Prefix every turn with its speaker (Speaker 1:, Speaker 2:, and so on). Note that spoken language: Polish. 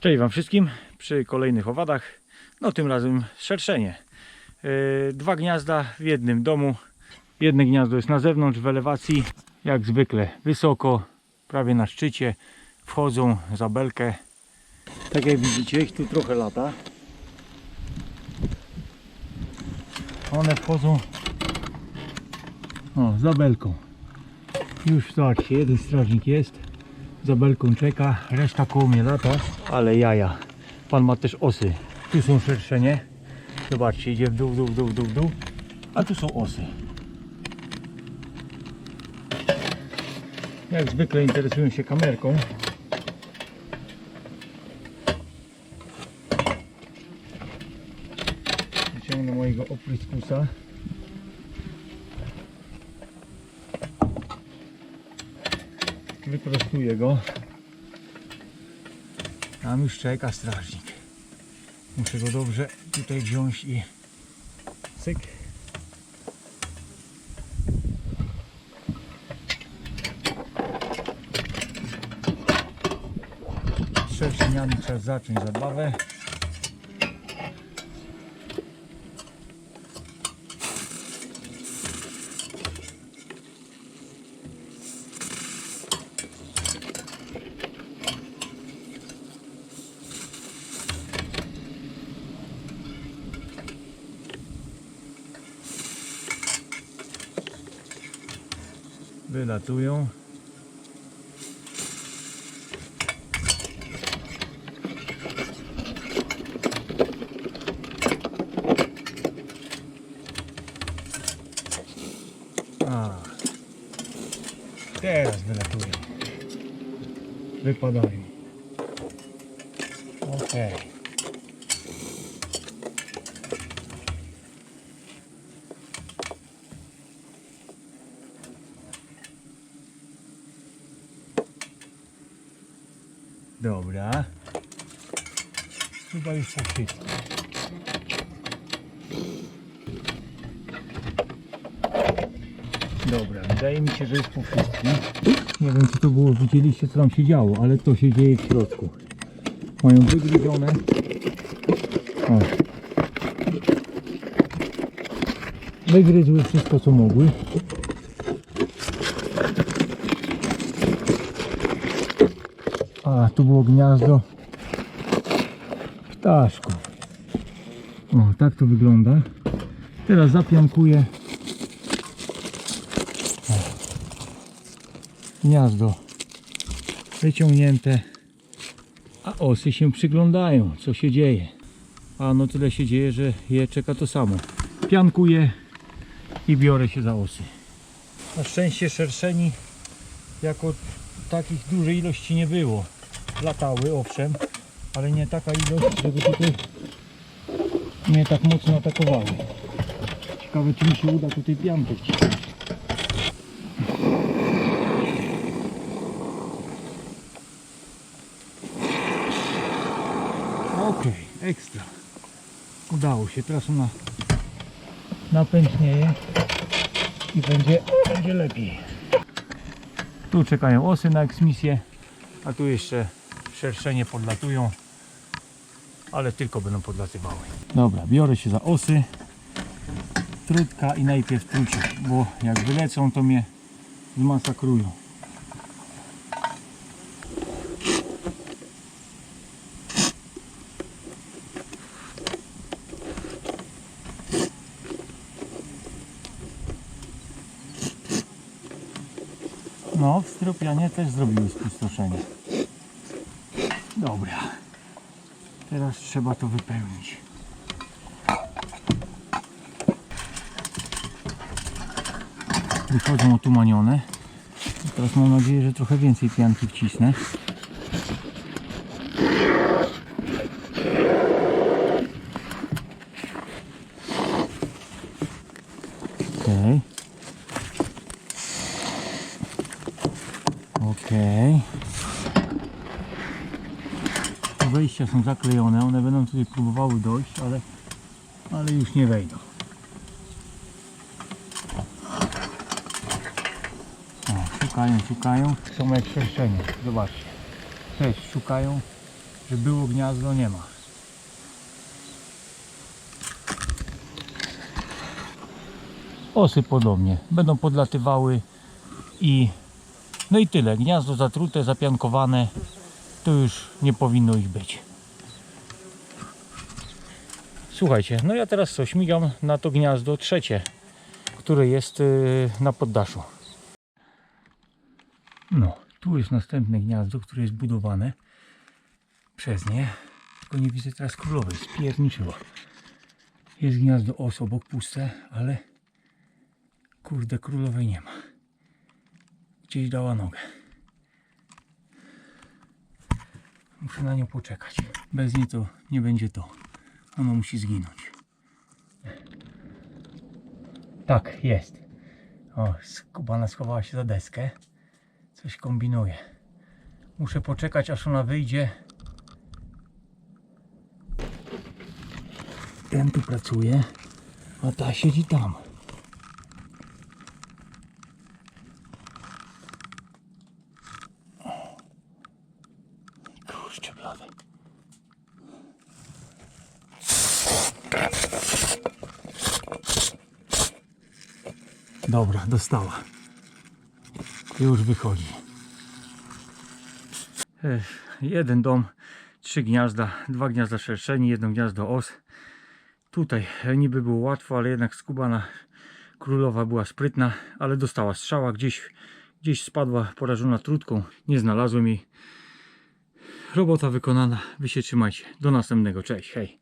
Speaker 1: Cześć Wam wszystkim przy kolejnych owadach. No tym razem szerszenie. Yy, Dwa gniazda w jednym domu. Jedno gniazdo jest na zewnątrz w elewacji. Jak zwykle wysoko, prawie na szczycie. Wchodzą za belkę. Tak jak widzicie, ich tu trochę lata. One wchodzą o, za belką. Już zobaczcie, jeden strażnik jest. Za belką czeka, reszta koło mnie lata. Ale jaja. Pan ma też osy. Tu są szerszenie. Zobaczcie, idzie w dół, w dół, w dół, w dół, w dół. A tu są osy. Jak zwykle interesują się kamerką. Wyciągnę mojego opryskusa. Wyprostuję go. Tam już czeka strażnik. Muszę go dobrze tutaj wziąć i cyk. Z szerszeniami trzeba zacząć zabawę. Wylatują. A. Teraz wylatują. Wypadają. Okej. Dobra. Chyba już wszystkim. Dobra, wydaje mi się, że jest po wszystkim. Nie wiem, czy to było, widzieliście, co tam się działo, ale to się dzieje w środku. Mają wygryzione. O. Wygryzły wszystko, co mogły. A, tu było gniazdo ptaszków. O, tak to wygląda. Teraz zapiankuję gniazdo wyciągnięte, a osy się przyglądają, co się dzieje. A no tyle się dzieje, że je czeka to samo. Piankuję i biorę się za osy. Na szczęście szerszeni jako takich dużej ilości nie było. Latały owszem, ale nie taka ilość, żeby tutaj mnie tak mocno atakowały. Ciekawe czy mi się uda tutaj piankę wcisnąć. Okej, ekstra. Udało się, teraz ona napęcznieje i będzie, będzie lepiej. Tu czekają osy na eksmisję, a tu jeszcze szerszenie podlatują, ale tylko będą podlatywały. Dobra, biorę się za osy, trudka i najpierw trucie, bo jak wylecą to mnie zmasakrują. No, w Styropianie też zrobiły spustoszenie. Dobra. Teraz trzeba to wypełnić. Wychodzą otumanione. Teraz mam nadzieję, że trochę więcej pianki wcisnę. Okej. Okej. Wejścia są zaklejone, one będą tutaj próbowały dojść, ale, ale już nie wejdą. O, szukają, szukają. Są jak szerszenie, zobaczcie. Też szukają, Że było gniazdo, nie ma. Osy podobnie. Będą podlatywały i no i tyle. Gniazdo zatrute, zapiankowane. To już nie powinno ich być. Słuchajcie, no ja teraz co, śmigam na to gniazdo trzecie, które jest yy, na poddaszu. No, tu jest następne gniazdo, które jest budowane przez nie. Tylko nie widzę teraz królowej, spierniczyła. Jest gniazdo os obok puste, ale kurde królowej nie ma. Gdzieś dała nogę. Muszę na nią poczekać. Bez niej to nie będzie to. Ono musi zginąć. Tak, jest. O, skubana schowała się za deskę. Coś kombinuje. Muszę poczekać, aż ona wyjdzie. Ten tu pracuje, a ta siedzi tam. Blady. Dobra, dostała. Już wychodzi. Ech, Jeden dom, trzy gniazda, dwa gniazda szerszeni, jedno gniazdo os. Tutaj niby było łatwo, ale jednak skubana królowa była sprytna, ale dostała strzała gdzieś, gdzieś spadła porażona trutką. Nie znalazłem jej. Robota wykonana. Wy się trzymajcie. Do następnego. Cześć. Hej.